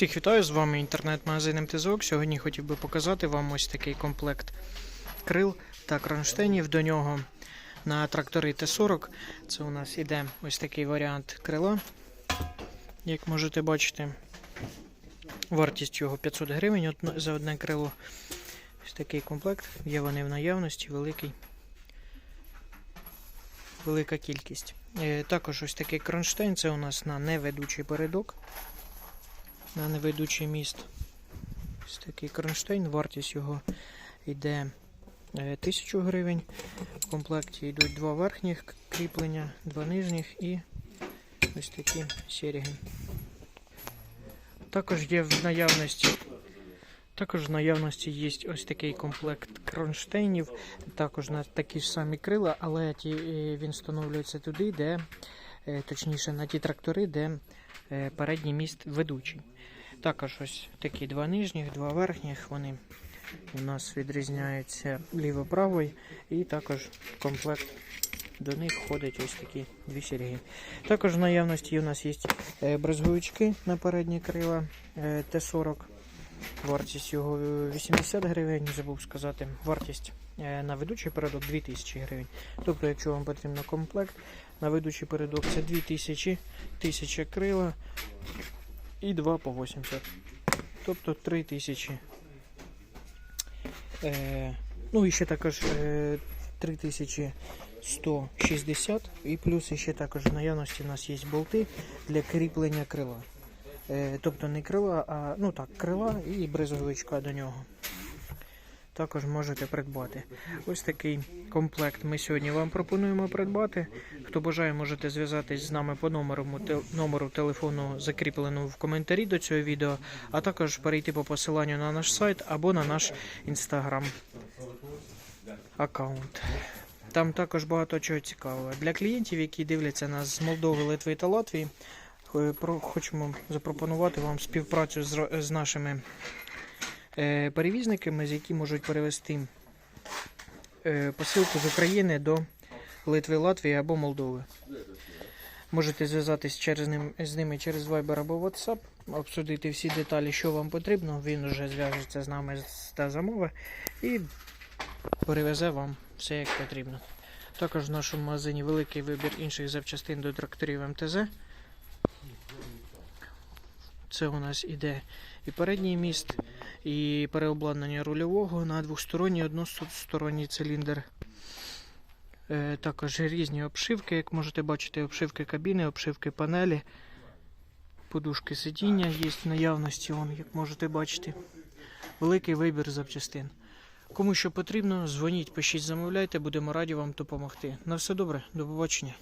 Всіх вітаю, з вами інтернет-магазин МТЗОК. Сьогодні хотів би показати вам ось такий комплект крил та кронштейнів до нього на трактори Т-40. Це у нас іде ось такий варіант крила. Як можете бачити, вартість його 500 гривень за одне крило. Ось такий комплект. Є вони в наявності, великий. Велика кількість. Е, Також ось такий кронштейн, це у нас на неведучий передок на неведучий міст. Ось такий кронштейн, вартість його йде е, 1000 гривень. В комплекті йдуть два верхніх кріплення, два нижніх і ось такі серіги. Також є в наявності. Також в наявності є ось такий комплект кронштейнів, також на такі ж самі крила, але ті, е, він встановлюється туди, де, е, точніше, на ті трактори, де е, передній міст ведучий. Також ось такі два нижніх, два верхніх. Вони у нас відрізняються ліво-правий. І також комплект до них входять ось такі дві серії. Також в наявності у нас є е, брезгуючки на передні крила е, Т-40. Вартість його е, 80 гривень, забув сказати. Вартість е, на ведучий передок 2000 гривень. Тобто, якщо вам потрібен комплект, на ведучий передок це 2000, 1000 крила і 2 по 80. Тобто 3000. Е, ну і ще також е, 3160 і плюс ще також в наявності у нас є болти для кріплення крила. Е, тобто не крила, а ну так, крила і брезовичка до нього. Також можете придбати. Ось такий комплект ми сьогодні вам пропонуємо придбати. Хто бажає, можете зв'язатись з нами по номеру, номеру телефону, закріпленому в коментарі до цього відео, а також перейти по посиланню на наш сайт або на наш інстаграм аккаунт. Там також багато чого цікавого. Для клієнтів, які дивляться нас з Молдови, Литви та Латвії, хочемо запропонувати вам співпрацю з, нашими е, перевізниками, з які можуть перевести е, посилку з України до Литви, Латвії або Молдови. Можете зв'язатись через ним, з ними через Viber або WhatsApp, обсудити всі деталі, що вам потрібно. Він вже зв'яжеться з нами та замови і перевезе вам все як потрібно. Також в нашому магазині великий вибір інших запчастин до тракторів МТЗ. Це у нас іде і передній міст, і переобладнання рульового на двосторонній односторонній циліндр. Е, Також різні обшивки, як можете бачити, обшивки кабіни, обшивки панелі, подушки сидіння є в наявності, вон, як можете бачити. Великий вибір запчастин. Кому що потрібно, дзвоніть, пишіть, замовляйте, будемо раді вам допомогти. На все добре, до побачення.